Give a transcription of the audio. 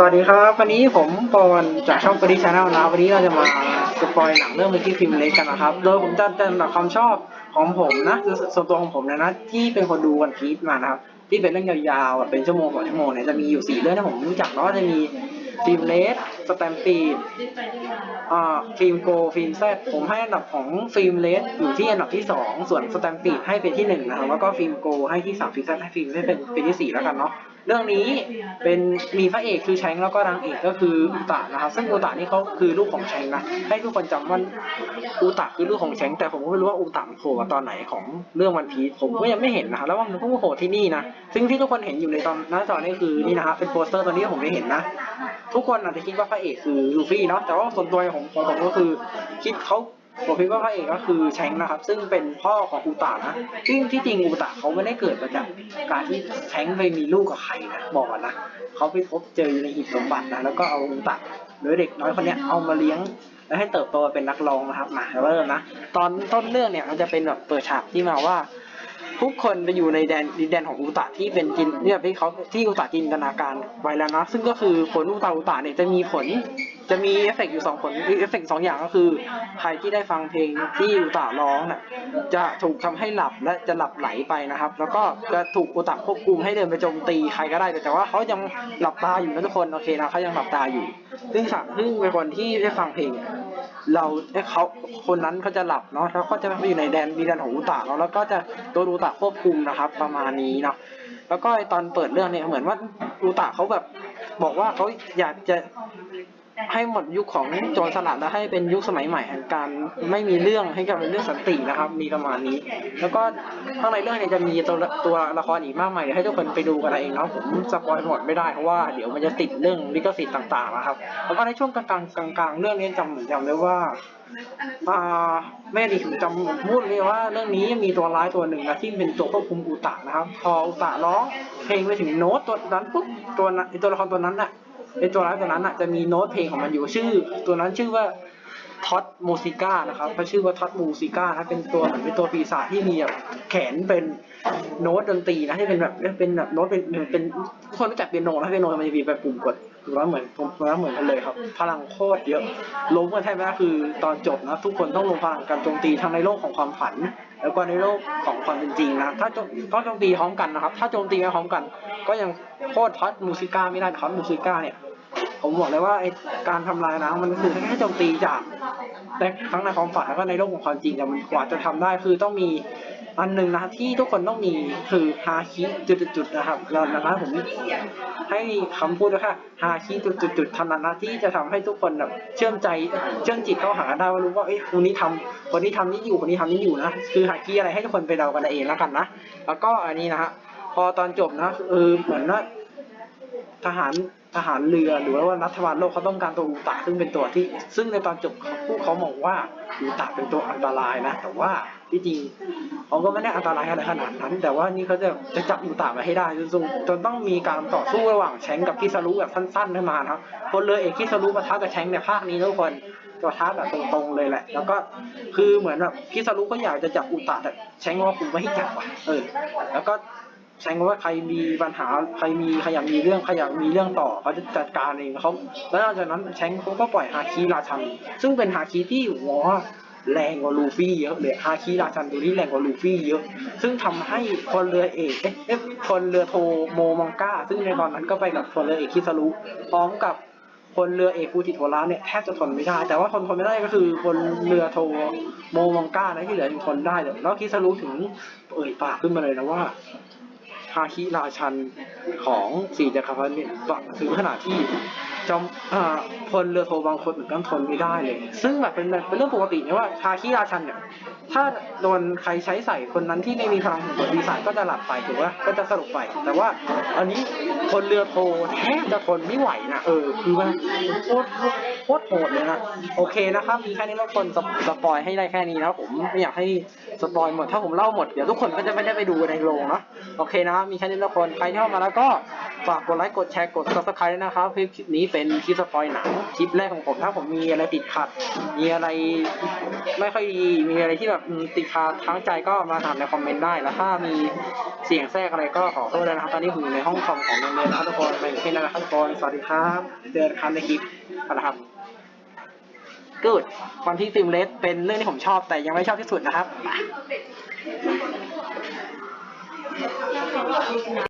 สวัสดีครับ วันนี้ผมปอนจากช่องปริชาแนลนะวันนี้เราจะมาสปอยหนังเรื่องเมื่อกี้พิมเล็กกันนะครับ โดยผมจะจะลำดับความชอบของผมนะส่วนตัวของผมเนยนะที่เป็นคนดูวันพีชมานะครับที่เป็นเรื่องยาวๆแบบเป็นชั่วโมงสองชั่วโมงเนี่ยจะมีอยู่สี่เรื่องที่ผมรู้จักเนาะจะมีฟิล์มเลสสแตมปีดอ่าฟิล์มโกฟิล์มแซดผมให้อันดับของฟิล์มเลสอยู่ที่อันดับที่สองส่วนสแตมปีดให้เป็นที่หนึ่งนะครับแล้วก็ฟิล์มโกให้ที่สามฟิล์มแซดให้ฟิล์มให้เป็นเป็นที่สี่แล้วกันเนาะ เรื่องนี้เป็นมีพระเอกคือแชงแล้วก็นางเอกก็คืออุตะนะครับซึ่งอุตะนี่เขาคือลูกของแชงนะให้ทุกคนจำว่าอุตะคือลูกของแชงแต่ผมก็ไม่รู้ว่าอุตะโผล่มาตอนไหนของเรื่องวันพีชผมก็ยังไม่เห็นนะครับแล้วว่ามันเพิ่งโผล่ที่นี่นะซึ่งที่ทุกคนเห็นอยู่ในตอนหน้าจอนี่คือนี่นะครับเป็นโปสเตอร์ตอนนี้ผมได้เห็นนะ ทุกคนอาจจะคิดว่าพระเอกคือลูฟี่เนาะแต่ว่าส่วนตัวของของผมก็คือคิดเขา ผมคิดว่าพระเอกก็คือแชงนะครับ ซึ่งเป็นพ่อของอุตะนะซึ่งที่จริงอุตะเขาไม่ได้เกิดมาจากการที่แชงไปมีลูกกับใครนะบอกก่อนนะเขาไปพบเจออยู่ในหีบสมบัตินะแล้วก็เอาอุตะหรือเด็กน้อยคนนี้เอามาเลี้ยงแล้วให้เติบโตเป็นนักร้องนะครับมาเริ่มนะตอนต้นเรื่องเนี่ยมันจะเป็นแบบเปิดฉากที่มาว่าทุกคนไปอยู่ในแดนดินแดนของอุตะที่เป็นจินเนี่ยที่เขาที่อุตะจินตนาการไว้แล้วนะซึ่งก็คือผลอุตะอุตะเนี่ยจะมีผล จะมีเอฟเฟกต์อยู่สองผลเอฟเฟกต์สองอย่างก็คือ ใครที่ได้ฟังเพลงที่อุตะร้องน่ะจะถูกทำให้หลับและจะหลับไหลไปนะครับ แล้วก็จะถูกอุตะควบคุมให้เดินไปโจมตีใครก็ได้แต่แต่ว่าเขายังหลับตาอยู่นะทุกคนโอเคนะเขายังหลับตาอยู่ ซึ่งสัซึ่งเป็นคนที่ได้ฟังเพลง เราเขาคนนั้นเขาจะหลับเนาะแล้วก็จะไปอยู่ในแดนดินแดนของอุตะเนาะแล้วก็จะโดนอุตะควบคุมนะครับประมาณนี้เนาะแล้วก็ตอนเปิดเรื่องเนี่ยเหมือนว่าอุตะเขาแบบบอกว่าเขาอยากจะ ให้หมดยุคของโจรสลัดแล้วให้เป็นยุคสมัยใหม่แห่งการไม่มีเรื่องให้กลายเป็นเรื่องสันตินะครับ มีประมาณนี้ แล้วก็ข้างในเรื่องเนี่ยจะมีตัวตัวละครอีกมากมายเดี๋ยวให้ทุกคนไปดูกันเองเนาะผมสปอยหมดไม่ได้เพราะว่าเดี๋ยวมันจะติดเรื่องลิขสิทธิ์ต่างๆนะครับแล้วก็ในช่วงกลางๆกลางๆเรื่องนี้จำเหมือนจำได้ว่าอ่าแม่ดีถึงจำพูดเลยว่าเรื่องนี้มีตัวร้ายตัวหนึ่งนะที่เป็นตัวควบคุมอุตะนะครับ พออุตะร้องเพลงไปถึงโน้ตตัวนั้นปุ๊บตัวนั้นตัวละครตัวนั้นน่ะ ไอตัวร้ายตัวนั้นน่ะจะมีโน้ตเพลงของมันอยู่ชื่อ ตัวนั้นชื่อว่าท็อตโมซิก้านะครับเขาชื่อว่าท็อตมูซิก้านะเป็นตัวเหมือนเป็นตัวปีศาจที่มีแบบแขนเป็นโน้ตดนตรีนะที่เป็นแบบเป็นแบบโน้ตเป็นเป็นทุกคนรู้จักเปียโนนะเปียโนมันจะมีแบบปุ่มกดถือว่าเหมือนผมว่าเหมือนกันเลยครับ พลังโคตรเยอะล้มกันแทบไม่ได้คือตอนจบนะ ทุกคนต้องลงพลังการโจมตีทั้งในโลกของความฝัน แล้วก็ในโลกของความเป็นจริงนะถ้าต้องโจมตีพร้อมกันนะครับ ถ้าโจมตีไม่พร้อมกัน ก็ยังโคตรท็อตมูซิก้าไม่ได้ท็อตมูซิก้าเนี่ย ผมบอกเลยว่าไอการทำลายนะมันคือแค่โจมตีจากแต่ทั้งในความฝันแล้วก็ในโลกของความจริงแต่มันกว่าจะทำได้คือต้องมีอันหนึ่งนะที่ทุกคนต้องมีคือฮาคิจุดๆนะครับแล้วนะครับผมให้คำพูดด้วยค่ะฮาคิจุดๆๆเท่านั้นนะที่จะทำให้ทุกคนแบบเชื่อมใจเชื่อมจิตเข้าหาได้ว่ารู้ว่าเอ้ยคนนี้ทำคนนี้ทำนี่อยู่คนนี้ทำนี่อยู่นะคือฮาคิอะไรให้ทุกคนไปเดากันเองแล้วกันนะแล้วก็อันนี้นะฮะพอตอนจบนะเออเหมือนว่า ทหารทหารเรือหรือว่ารัฐบาลโลกเขาต้องการตัวอูตะซึ่งเป็นตัวที่ ซึ่งในตอนจบเขาผู้เขามองว่าอูตะเป็นตัวอันตรายนะ แต่ว่าที่จริงเขาก็ไม่ได้อันตรายอะไรขนาดนั้น แต่ว่านี่เขาจะจะจับอูตะมาให้ได้จนจนต้องมีการต่อสู้ระหว่างแชงกับคิซารุแบบสั้นๆขึ้นมานะครับพลเรือเอกคิซารุปะทะกับแชงในภาคนี้ทุกคนปะทะแบบตรงๆเลยแหละ แล้วก็คือเหมือนแบบคิซารุก็อยากจะจับอูตะแต่แชงว่ากูไม่ให้จับว่ะเออ แล้วก็ ใช้คำว่าใครมีปัญหาใครมีใครอยากมีเรื่องใครอยากมีเรื่องต่อเขาจะจัดการเองเขาแล้วหลังจากนั้นแชงเขาก็ปล่อยฮาคิราชัน ซึ่งเป็นฮาคิที่หัวแรงกว่าลูฟี่เยอะเลยฮาคิราชันตัวนี้แรงกว่าลูฟี่เยอะ ซึ่งทำให้พลเรือเอกเอ๊ะเอ๊ะพลเรือโทโมมองกาซึ่งในตอนนั้นก็ไปกับพลเรือเอกคิซารุพร้อมกับพลเรือเอกฟูจิโทระเนี่ยแทบจะทนไม่ได้ แต่ว่าทนทนไม่ได้ก็คือพลเรือโทโมมองกานะที่เหลือยังทนได้เลยแล้วคิซารุถึงเอ่ยปากขึ้นมาเลยนะว่า ทาคิราชันของสี่จักรพรรดิถึงขนาดที่จอมอพลเรือโทบางคนเหมือนกันทนไม่ได้เลย ซึ่งแบบเป็นเป็นเรื่องปกตินะว่าทาคิราชันเนี่ย ถ้าโดนใครใช้ใส่คนนั้นที่ไม่มีพลังของปีศาจก็จะหลับไปถูกไหมก็จะสลบไป แต่ว่าอันนี้พลเรือโทแทบจะทนไม่ไหวนะเออคือว่าโคตรโคตรโหดเลยนะโอเคนะครับมีแค่นี้แล้วคนสปสปอยให้ได้แค่นี้นะผมไม่อยากให้สปอยหมดถ้าผมเล่าหมดเดี๋ยวทุกคนก็จะไม่ได้ไปดูในโรงเนาะโอเคนะครับมีแค่นี้ละคนใครที่เข้ามาแล้วก็ ฝากกดไลค์กดแชร์กด subscribe ด้วยนะครับคลิปนี้เป็นคลิปสปอยหนังคลิปแรกของผมถ้าผมมีอะไรติดขัด มีอะไรไม่ค่อยดีมีอะไรที่แบบติดขัดทั้งใจก็มาถามในคอมเมนต์ได้แล้วถ้ามีเสียงแทรกอะไรก็ขอโทษด้วยนะครับ ตอนนี้ผมอยู่ในห้องคอมของโรงเรียนนะครับทุกคนเป็นแค่นั้นนะครับทุกคนสวัสดีครับเจอกันในคลิปนะครับกูดวันที่ฟิล์มเลสเป็นเรื่องที่ผมชอบแต่ยังไม่ชอบที่สุดนะครับ